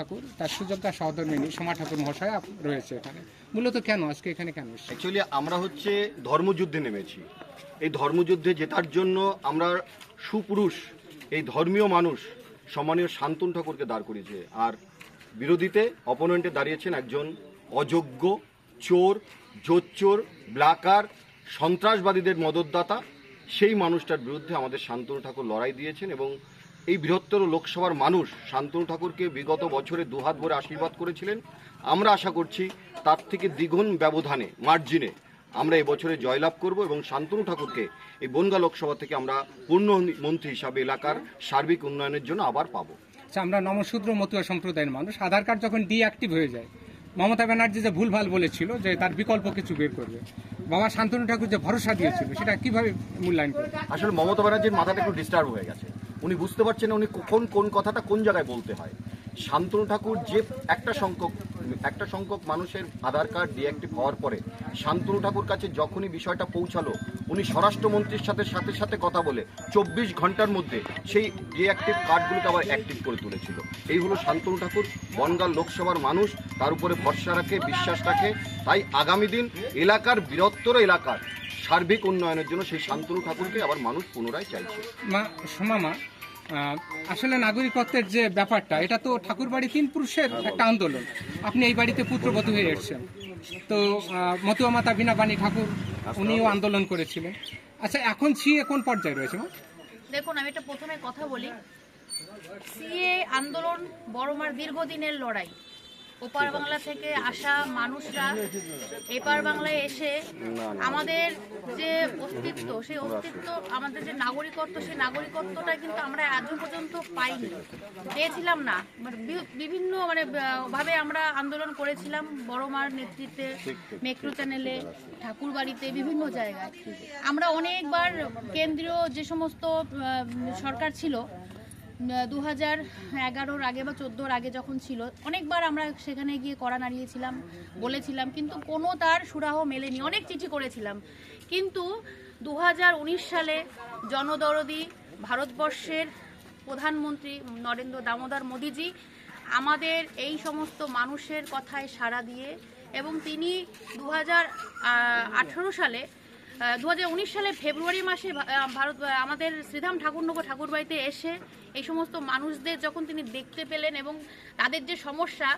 ঠাকুর, তার সুযোগ্যা সহধর্মিনী সোমা ঠাকুর মহাশয় রয়েছে এখানে। মূলত কেন আজকে এখানে কেন অ্যাকচুয়ালি আমরা হচ্ছে ধর্মযুদ্ধে নেমেছি। এই ধর্মযুদ্ধে জেতার জন্য আমরা সুপুরুষ, এই ধর্মীয় মানুষ, সম্মানীয় শান্তন ঠাকুরকে দাঁড় করিয়েছে। আর বিরোধীতে অপোনেন্টে দাঁড়িয়েছেন একজন অযোগ্য চোর জোচ্চোর ব্লাকার, সন্ত্রাসবাদীদের মদতদাতা। সেই মানুষটার বিরুদ্ধে আমাদের শান্তনু ঠাকুর লড়াই দিয়েছেন এবং এই বৃহত্তর লোকসভার মানুষ শান্তনু ঠাকুরকে বিগত বছরে দুহাত ভরে আশীর্বাদ করেছিলেন। আমরা আশা করছি তার থেকে দ্বিগুণ ব্যবধানে মার্জিনে আমরা এবছরে জয়লাভ করব এবং শান্তনু ঠাকুরকে এই বনগা লোকসভা থেকে আমরা পূর্ণ মন্ত্রী হিসাবে এলাকার সার্বিক উন্নয়নের জন্য আবার পাবো। আচ্ছা আমরা নমশূদ্র মতুয়া সম্প্রদায়ের মানুষ। আধার কার্ড যখন ডিঅ্যাক্টিভ হয়ে যায় মমতা ব্যানার্জি যে ভুলভাল বলেছিল যে তার বিকল্প কিছু বের করবে বাবা শান্তনু ঠাকুর যে ভরসা দিয়েছিল সেটা কীভাবে মূল্যায়ন করবে? আসলে মমতা ব্যানার্জির মাথাটা একটু ডিস্টার্ব হয়ে গেছে। উনি বুঝতে পারছেন উনি কখন কোন কথাটা কোন জায়গায় বলতে হয়। শান্তনু ঠাকুর যে একটা সংখ্যক একটা সংখ্যক মানুষের আধার কার্ড ডিঅ্যাক্টিভ হওয়ার পরে শান্তনু ঠাকুর কাছে যখনই বিষয়টা পৌঁছালো, উনি স্বরাষ্ট্রমন্ত্রীর সাথে সাথে সাথে কথা বলে চব্বিশ ঘণ্টার মধ্যে সেই ডিঅ্যাক্টিভ কার্ডগুলোকে আবার অ্যাক্টিভ করে তুলেছিল। এই হলো শান্তনু ঠাকুর বনগাল লোকসভার মানুষ, তার উপরে ভরসা রাখে, বিশ্বাস রাখে। তাই আগামী দিন এলাকার বৃহত্তর এলাকার সার্বিক উন্নয়নের জন্য সেই শান্তনু ঠাকুরকে আবার মানুষ পুনরায় চাইছে। মা সোমামা আসলে নাগরিকত্বের যে ব্যাপারটা এটা তো ঠাকুর বাড়ি তিন পুরুষের একটা আন্দোলন। আপনি এই বাড়িতে পুত্রবধূ হয়ে এসেছেন। তো মতুয়া মাতা বিনা বাণী ঠাকুর উনিও আন্দোলন করেছিলেন। আচ্ছা এখন সিএ কোন পর্যায়ে রয়েছে মা? দেখুন আমি এটা প্রথমে কথা বলি। সিএ আন্দোলন বড়মার দীর্ঘদিনের লড়াই। ওপার বাংলা থেকে আসা মানুষরা এপার বাংলায় এসে আমাদের যে অস্তিত্ব সেই অস্তিত্ব আমাদের যে নাগরিকত্ব সেই নাগরিকত্বটা কিন্তু আমরা আজও পর্যন্ত পাইনি। পেয়েছিলাম না। মানে বিভিন্ন মানে ভাবে আমরা আন্দোলন করেছিলাম বড়মার নেতৃত্বে মেক্রো চ্যানেলে ঠাকুরবাড়িতে বিভিন্ন জায়গায়। আমরা অনেকবার কেন্দ্রীয় যে সমস্ত সরকার ছিল দু হাজার এগারোর আগে বা চোদ্দোর আগে যখন ছিল, অনেকবার আমরা সেখানে গিয়ে কড়া নাড়িয়েছিলাম, বলেছিলাম, কিন্তু কোনো তার সুরাহ মেলেনি। অনেক চিঠি করেছিলাম। কিন্তু দু হাজার উনিশ সালে জনদরদি ভারতবর্ষের প্রধানমন্ত্রী নরেন্দ্র দামোদর মোদিজি আমাদের এই সমস্ত মানুষের কথায় সাড়া দিয়ে এবং তিনি দু হাজার আঠেরো সালে দু হাজার উনিশ সালে ফেব্রুয়ারি মাসে ভারত আমাদের শ্রীধাম ঠাকুরনগর ঠাকুরবাড়িতে এসে এই সমস্ত মানুষদের যখন তিনি দেখতে পেলেন এবং তাদের যে সমস্যা,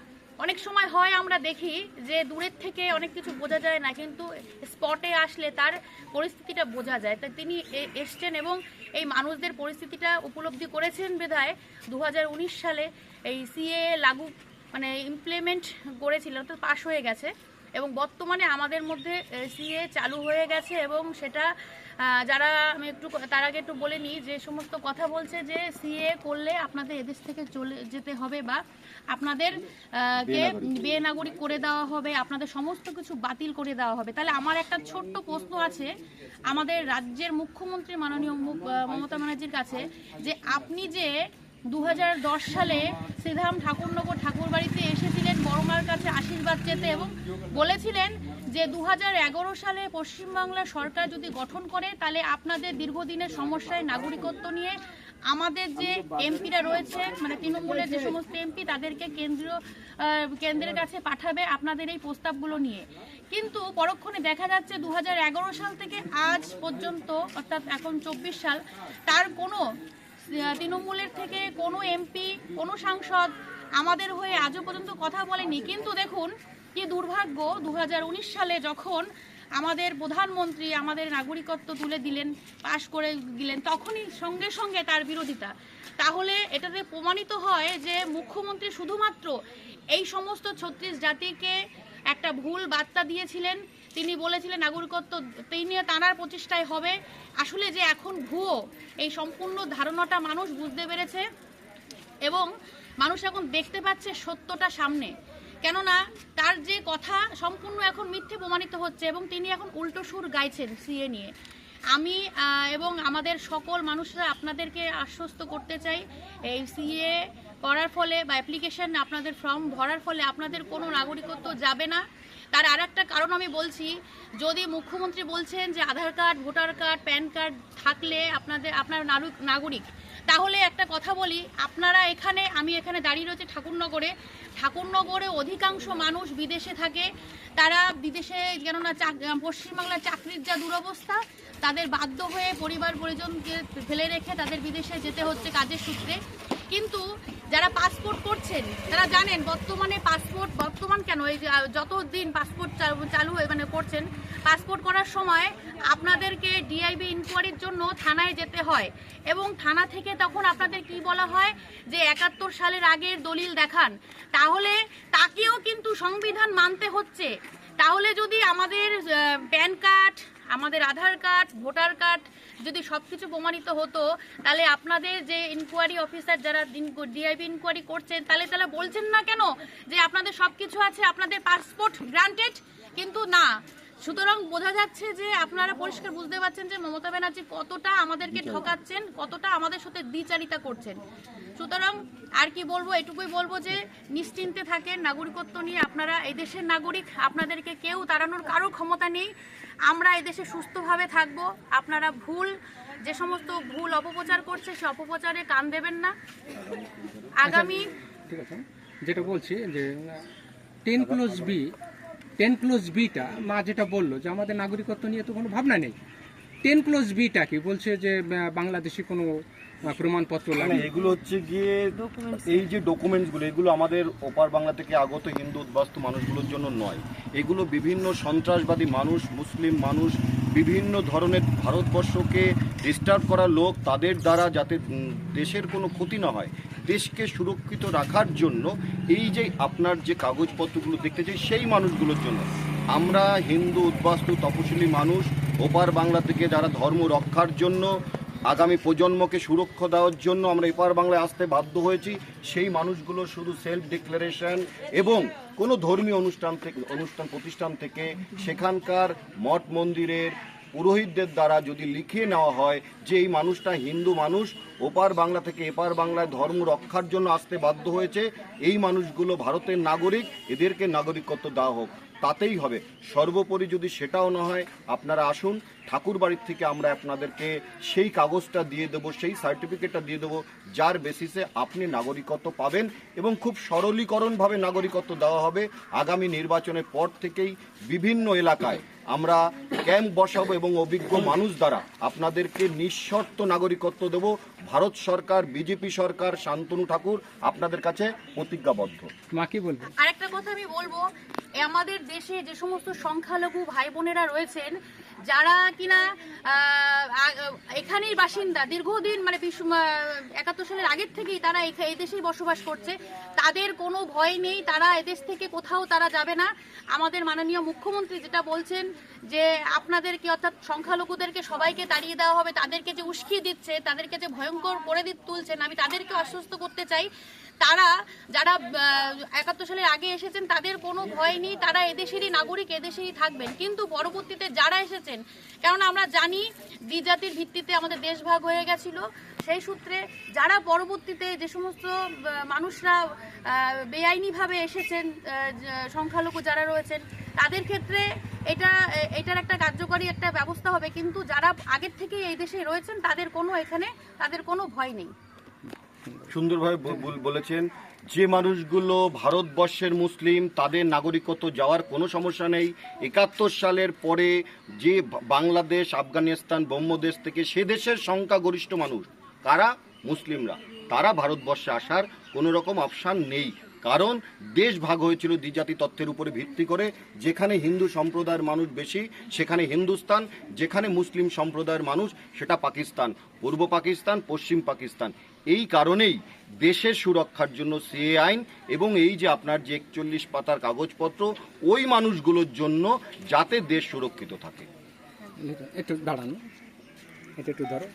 অনেক সময় হয় আমরা দেখি যে দূরের থেকে অনেক কিছু বোঝা যায় না, কিন্তু স্পটে আসলে তার পরিস্থিতিটা বোঝা যায়। তাই তিনি এসছেন এবং এই মানুষদের পরিস্থিতিটা উপলব্ধি করেছেন বেধায় দু হাজার উনিশ সালে এই সিএ লাগু মানে ইমপ্লিমেন্ট করেছিলেন তো পাশ হয়ে গেছে। এবং বর্তমানে আমাদের মধ্যে সিএ চালু হয়ে গেছে এবং সেটা যারা আমি একটু তার আগে একটু বলে নিই যে সমস্ত কথা বলছে যে সিএ করলে আপনাদের এদেশ থেকে চলে যেতে হবে বা আপনাদের কে বিয়ে নাগরিক। করে দেওয়া হবে আপনাদের সমস্ত কিছু বাতিল করে দেওয়া হবে। তাহলে আমার একটা ছোট্ট প্রশ্ন আছে আমাদের রাজ্যের মুখ্যমন্ত্রী মাননীয় মমতা ব্যানার্জির কাছে যে আপনি যে দু হাজার দশ সালে শ্রীধাম ঠাকুরনগর এসেছিলেন বড়মার কাছে আশীর্বাদ চেতে এবং বলেছিলেন যে দু হাজার এগারো সালে পশ্চিমবাংলা সরকার যদি গঠন করে, তাহলে আপনাদের দীর্ঘদিনের সমস্যায় নাগরিকত্ব নিয়ে আমাদের যে এমপিরা রয়েছে মানে তৃণমূলের যে সমস্ত এমপি, তাদেরকে কেন্দ্রীয় কেন্দ্রের কাছে পাঠাবে আপনাদের এই প্রস্তাবগুলো নিয়ে। কিন্তু পরক্ষণে দেখা যাচ্ছে দু হাজার এগারো সাল থেকে আজ পর্যন্ত, অর্থাৎ এখন চব্বিশ সাল, তার কোনো তৃণমূলের থেকে কোনো এমপি, কোনো সাংসদ আমাদের হয়ে আজও পর্যন্ত কথা বলেনি। কিন্তু দেখুন কি দুর্ভাগ্য দু হাজার উনিশ সালে যখন আমাদের প্রধানমন্ত্রী আমাদের নাগরিকত্ব তুলে দিলেন, পাশ করে দিলেন, তখনই সঙ্গে সঙ্গে তার বিরোধিতা। তাহলে এটাতে প্রমাণিত হয় যে মুখ্যমন্ত্রী শুধুমাত্র এই সমস্ত ছত্রিশ জাতিকে একটা ভুল বার্তা দিয়েছিলেন। তিনি বলেছিলেন নাগরিকত্ব তিনি তাঁর প্রচেষ্টায় হবে। আসলে যে এখন ভুয়ো এই সম্পূর্ণ ধারণাটা মানুষ বুঝতে পেরেছে এবং মানুষ এখন দেখতে পাচ্ছে সত্যটা সামনে। কেননা তার যে কথা সম্পূর্ণ এখন মিথ্যে প্রমাণিত হচ্ছে এবং তিনি এখন উল্টো সুর গাইছেন সিএ নিয়ে। আমি এবং আমাদের সকল মানুষরা আপনাদেরকে আশ্বস্ত করতে চাই, এই সিএ করার ফলে বা অ্যাপ্লিকেশন আপনাদের ফর্ম ভরার ফলে আপনাদের কোনো নাগরিকত্ব যাবে না। তার আর একটা কারণ আমি বলছি, যদি মুখ্যমন্ত্রী বলছেন যে Aadhaar card, voter card, PAN card থাকলে আপনাদের, আপনার নারু- নাগরিক তাহলে একটা কথা বলি, আপনারা এখানে, আমি এখানে দাঁড়িয়ে রয়েছে ঠাকুরনগরে। ঠাকুরনগরে অধিকাংশ মানুষ বিদেশে থাকে। তারা বিদেশে কেননা চাক- পশ্চিমবাংলার চাকরির যা দুরবস্থা, তাদের বাধ্য হয়ে পরিবার পরিজনকে ফেলে রেখে তাদের বিদেশে যেতে হচ্ছে কাজের সূত্রে। কিন্তু যারা পাসপোর্ট করছেন, তারা জানেন বর্তমানে পাসপোর্ট বর্তমান কেন? এই যত দিন পাসপোর্ট চালু- হয়ে মানে করছেন পাসপোর্ট করার সময় আপনাদেরকে ডিআইবি ইনকোয়ারির জন্য থানায় যেতে হয় এবং থানা থেকে তখন আপনাদের কি বলা হয় যে, একাত্তর সালের আগের দলিল দেখান। তাহলে তাকেও কিন্তু সংবিধান মানতে হচ্ছে। তাহলে যদি আমাদের আমাদের আধার কার্ড, ভোটার কার্ড যদি সব কিছু প্রমাণিত হতো, তাহলে আপনাদের যে ইনকোয়ারি অফিসার যারা ডিআইবি ইনকোয়ারি করছেন, তাহলে তাহলে বলছেন না কেন যে আপনাদের সব কিছু আছে, আপনাদের পাসপোর্ট গ্রান্টেড কিন্তু না সুতরাং বোঝা যাচ্ছে যে আপনারা পরিষ্কার বুঝতে পারছেন যে মমতা ব্যানার্জি কতটা আমাদেরকে ঠকাচ্ছেন কতটা আমাদের সাথে দ্বিচারিতা করছেন। সুতরাং আর কি বলব এটুকুই বলব যে নিশ্চিন্তে থাকেন নাগরিকত্ব নিয়ে আপনারা এই দেশের নাগরিক আপনাদেরকে কেউ তাড়ানোর কারও ক্ষমতা নেই। আমরা এদেশে সুস্থভাবে থাকব আপনারা ভুল যে সমস্ত ভুল অপপ্রচার করছে সে অপপ্রচারে কান দেবেন না। আগামী ঠিক আছে। যেটা বলছি যে ten clause B ten clause beta মা যেটা বলল যে আমাদের নাগরিকত্ব নিয়ে তো কোনো ভাবনা নেই। টেন ক্লোজ বিটা কি? বলছে যে বাংলাদেশি কোনো প্রমাণপত্র লাগে এগুলো হচ্ছে গিয়ে এই যে ডকুমেন্টসগুলো এগুলো আমাদের ওপার বাংলা থেকে আগত হিন্দু উদ্বাস্তু মানুষগুলোর জন্য নয়। এগুলো বিভিন্ন সন্ত্রাসবাদী মানুষ মুসলিম মানুষ বিভিন্ন ধরনের ভারতবর্ষকে ডিস্টার্ব করা লোক তাদের দ্বারা যাতে দেশের কোনো ক্ষতি না হয় দেশকে সুরক্ষিত রাখার জন্য এই যে আপনার যে কাগজপত্রগুলো দেখতে চাই, সেই মানুষগুলোর জন্য। আমরা হিন্দু, উদ্বাস্তু তপশিলি মানুষ, ওপার বাংলা থেকে যারা ধর্ম রক্ষার জন্য, আগামী প্রজন্মকে সুরক্ষা দেওয়ার জন্য আমরা এপার বাংলায় আসতে বাধ্য হয়েছি, সেই মানুষগুলো শুধু সেলফ ডিক্লারেশন এবং কোনো ধর্মীয় অনুষ্ঠান থেকে, অনুষ্ঠান প্রতিষ্ঠান থেকে সেখানকার মঠ মন্দিরের পুরোহিতদের দ্বারা যদি লিখিয়ে নেওয়া হয় যে এই মানুষটা হিন্দু মানুষ, ওপার বাংলা থেকে এপার বাংলায় ধর্ম রক্ষার জন্য আসতে বাধ্য হয়েছে, এই মানুষগুলো ভারতের নাগরিক, এদেরকে নাগরিকত্ব দেওয়া হোক। তাতেই হবে। সর্বোপরি যদি সেটাও না হয় আপনারা আসুন ঠাকুর বাড়ির থেকে আমরা আপনাদেরকে সেই কাগজটা দিয়ে দেবো সেই সার্টিফিকেটটা দিয়ে দেবো যার বেসিসে আপনি নাগরিকত্ব পাবেন এবং খুব সরলীকরণভাবে নাগরিকত্ব দেওয়া হবে। আগামী নির্বাচনের পর থেকেই বিভিন্ন এলাকায় আমরা ক্যাম্প বসাবো এবং অভিজ্ঞ মানুষ দ্বারা আপনাদেরকে নিঃশর্ত নাগরিকত্ব দেব। ভারত সরকার বিজেপি সরকার শান্তনু ঠাকুর আপনাদের কাছে প্রতিজ্ঞাবদ্ধ। মা কি বলবে? আরেকটা কথা আমি বলব আমাদের দেশে যে সমস্ত সংখ্যালঘু ভাই বোনেরা রয়েছেন, যারা কিনা এখানেই বাসিন্দা, দীর্ঘদিন মানে একাত্তর সালের আগের থেকেই তারা এই দেশেই বসবাস করছে, তাদের কোনো ভয় নেই, তারা এদেশ থেকে কোথাও তারা যাবে না। আমাদের মাননীয় মুখ্যমন্ত্রী যেটা বলছেন যে আপনাদেরকে অর্থাৎ সংখ্যালঘুদেরকে সবাইকে তাড়িয়ে দেওয়া হবে, তাদেরকে যে উস্কিয়ে দিচ্ছে, তাদেরকে যে ভয়ঙ্কর করে তুলছেন, আমি তাদেরকে আশ্বস্ত করতে চাই তারা যারা একাত্তর সালের আগে এসেছেন, তাদের কোনো ভয় নেই। তারা এদেশেরই নাগরিক, এদেশেই থাকবেন। কিন্তু পরবর্তীতে যারা এসেছেন, কেননা আমরা জানি দ্বিজাতির ভিত্তিতে আমাদের দেশ ভাগ হয়ে গেছিল। সেই সূত্রে যারা পরবর্তীতে যে সমস্ত মানুষরা বেআইনিভাবে এসেছেন সংখ্যালঘু যারা রয়েছেন, তাদের ক্ষেত্রে এটা, এটার একটা কার্যকরী একটা ব্যবস্থা হবে। কিন্তু যারা আগের থেকেই এই দেশে রয়েছেন, তাদের কোনো এখানে, তাদের কোনো ভয় নেই। সুন্দরভাবে বলেছেন, যে মানুষগুলো ভারতবর্ষের মুসলিম, তাদের নাগরিকত্ব যাওয়ার কোনো সমস্যা নেই। একাত্তর সালের পরে যে বাংলাদেশ, আফগানিস্তান, ব্রহ্মদেশ থেকে সে দেশের সংখ্যাগরিষ্ঠ মানুষ, কারা? মুসলিমরা। তারা ভারতবর্ষে আসার কোনো রকম অপশান নেই। কারণ দেশ ভাগ হয়েছিল দ্বিজাতি তত্ত্বের উপরে ভিত্তি করে। যেখানে হিন্দু সম্প্রদায়ের মানুষ বেশি, সেখানে হিন্দুস্তান, যেখানে মুসলিম সম্প্রদায়ের মানুষ, সেটা পাকিস্তান, পূর্ব পাকিস্তান, পশ্চিম পাকিস্তান। এই কারণেই দেশের সুরক্ষার জন্য সিএ আইন এবং এই যে আপনার যে একচল্লিশ পাতার কাগজপত্র, ওই মানুষগুলোর জন্য যাতে দেশ সুরক্ষিত থাকে। একটু দাঁড়ান এটা একটু ধরো